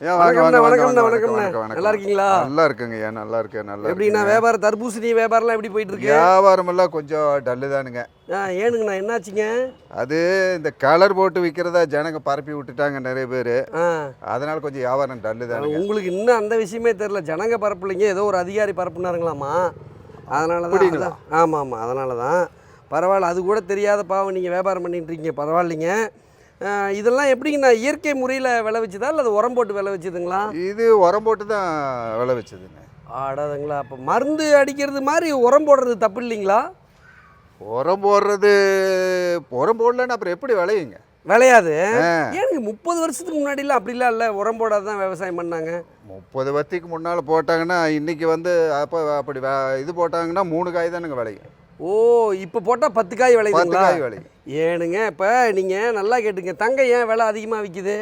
வணக்கம்ண்ணா, வணக்கம்ண்ணா, வணக்கம், வணக்கம்ண்ணா. வணக்கம், நல்லா இருக்கீங்களா? நல்லா இருக்குங்க ஐயா நல்லா இருக்கேன் நல்லா எப்படிண்ணா. வியாபாரம் தர்பூசணி வியாபாரம்லாம் எப்படி போயிட்டு இருக்கு வியாபாரம் எல்லாம் கொஞ்சம் டல்லு தானுங்க ஏனுங்கண்ணா என்னாச்சுங்க? அது இந்த கலர் போட்டு விற்கிறதா ஜனங்க பரப்பி விட்டுட்டாங்க நிறைய பேர். அதனால கொஞ்சம் வியாபாரம் டல்லு உங்களுக்கு இன்னும் அந்த விஷயமே தெரில ஜனங்க பரப்புலைங்க ஏதோ ஒரு அதிகாரி பரப்புனாருங்களாமா அதனால தான். ஆமாம் ஆமாம் அதனால தான் பரவாயில்ல அது கூட தெரியாத பாவம் நீங்கள் வியாபாரம் பண்ணிட்டு இருக்கீங்க பரவாயில்லைங்க. இதெல்லாம் எப்படிங்கண்ணா? இயற்கை முறையில் விளைவிச்சதா இல்லை அது உரம் போட்டு விளைவிச்சதுங்களா இது உரம் போட்டு தான் விளை வச்சதுங்க. ஆடாதுங்களா அப்போ மருந்து அடிக்கிறது மாதிரி உரம் போடுறது தப்பு இல்லைங்களா? உரம் போடுறது உரம் போடலன்னு அப்புறம் எப்படி விளையுங்க? விளையாது. ஏனுங்க முப்பது வருஷத்துக்கு முன்னாடிலாம் அப்படிலாம் இல்லை உரம் போடாத தான் விவசாயம் பண்ணாங்க. முப்பது வத்திக்கு முன்னால் போட்டாங்கன்னா இன்னைக்கு வந்து அப்போ அப்படி இது போட்டாங்கன்னா மூணு காய் தானுங்க விளையும். ஓ இப்போ போட்டால் பத்து காய் விளையுதுங்களா? காய் விளையும் ஏனுங்க இப்போ நீங்கள் நல்லா கேட்டுங்க. தங்கம் ஏன் விலை அதிகமாக விற்கிது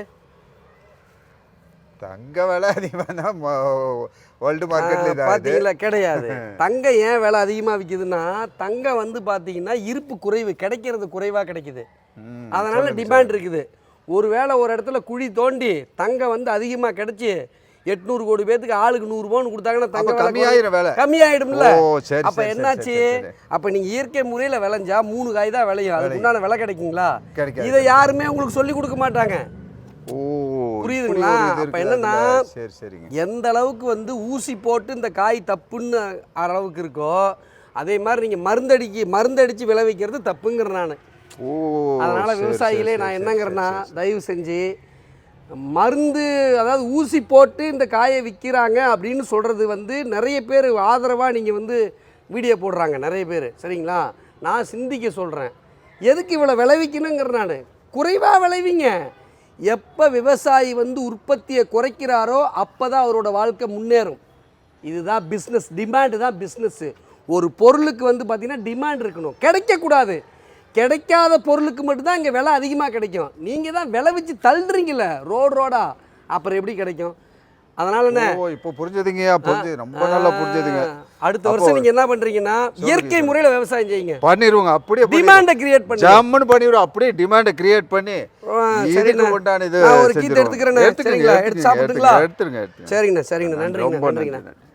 தங்க விலை அதிகமாக தான் வேர்ல்டு மார்க்கெட்ல பார்த்தீங்களா கிடையாது. தங்கம் ஏன் விலை அதிகமாக விற்கிதுன்னா தங்கம் வந்து பார்த்தீங்கன்னா இருப்பு குறைவு கிடைக்கிறது குறைவாக கிடைக்குது. அதனால டிமாண்ட் இருக்குது. ஒருவேளை ஒரு இடத்துல குழி தோண்டி தங்கம் வந்து அதிகமாக கிடைச்சி எட்நூறு கோடி பேத்துக்கு ஆளுக்கு நூறு பவுன் கொடுத்தாங்கன்னா விலை கம்மியாயிரும் விலை கம்மியாயிடும்ல அப்ப என்னாச்சு. அப்ப நீங்க இயற்கை முறையில விளைஞ்சா மூணு காய் தான் விளையும் அதுக்கு. உண்டான விலை கிடைக்குங்களா. இதை யாருமே உங்களுக்கு சொல்லி கொடுக்க மாட்டாங்க ஓ புரியுதுங்களா? அப்ப என்னன்னா, அதுல. சரி சரிங்க எந்த அளவுக்கு வந்து ஊசி போட்டு இந்த காய் தப்புன்னு அளவுக்கு இருக்கோ அதே மாதிரி நீங்க மருந்தடிக்கி மருந்தடிச்சு விளைவிக்கிறது தப்புங்கிறேன் நான் ஓ அதனால விவசாயிகளே நான் என்னங்கிறேன்னா. தயவு செஞ்சு மருந்து அதாவது ஊசி போட்டு இந்த காயை விற்கிறாங்க அப்படின்னு சொல்கிறது வந்து நிறைய பேர் ஆதரவாக நீங்கள் வந்து வீடியோ போடுறாங்க நிறைய பேர். சரிங்களா? நான் சிந்திக்க சொல்கிறேன் எதுக்கு இவ்வளோ விளைவிக்கணுங்கிற நான். குறைவாக விளைவிங்க. எப்போ விவசாயி வந்து உற்பத்தியை குறைக்கிறாரோ அப்போ தான் அவரோட வாழ்க்கை முன்னேறும். இதுதான் பிஸ்னஸ் டிமாண்டு தான் பிஸ்னஸ்ஸு ஒரு பொருளுக்கு வந்து பார்த்திங்கன்னா டிமாண்ட் இருக்கணும். கிடைக்கக்கூடாது. கிடைக்காத பொருளுக்கு மட்டும்தான் இங்கே விலை அதிகமாக கிடைக்கும். நீங்கள் தான் விலை வச்சு தள்ளுறீங்கள ரோடு ரோடா. அப்புறம் எப்படி கிடைக்கும்? அதனால என்ன? ஓ இப்போ புரிஞ்சதுங்கய்யா புரிஞ்சு ரொம்ப நல்லா புரிஞ்சதுங்க. அடுத்த வருஷம் நீங்கள் என்ன பண்ணுறீங்கன்னா இயற்கை முறையில் விவசாயம் செய்யுங்க. பண்ணிடுவோங்க அப்படியே டிமாண்டை கிரியேட் பண்ணி ஜம்முன்னு பண்ணிடுவோம் அப்படியே டிமாண்டை கிரியேட் பண்ணி இதுக்கு. உண்டான இது ஒரு கீத்து. எடுத்துக்கங்க, சரிங்களா? எடுத்து சாப்பிட்டுங்களா? எடுத்துருங்க சரிங்கண்ணா சரிங்கண்ணா. நன்றிங்கண்ணா ரொம்ப நன்றிங்கண்ணா. நன்றி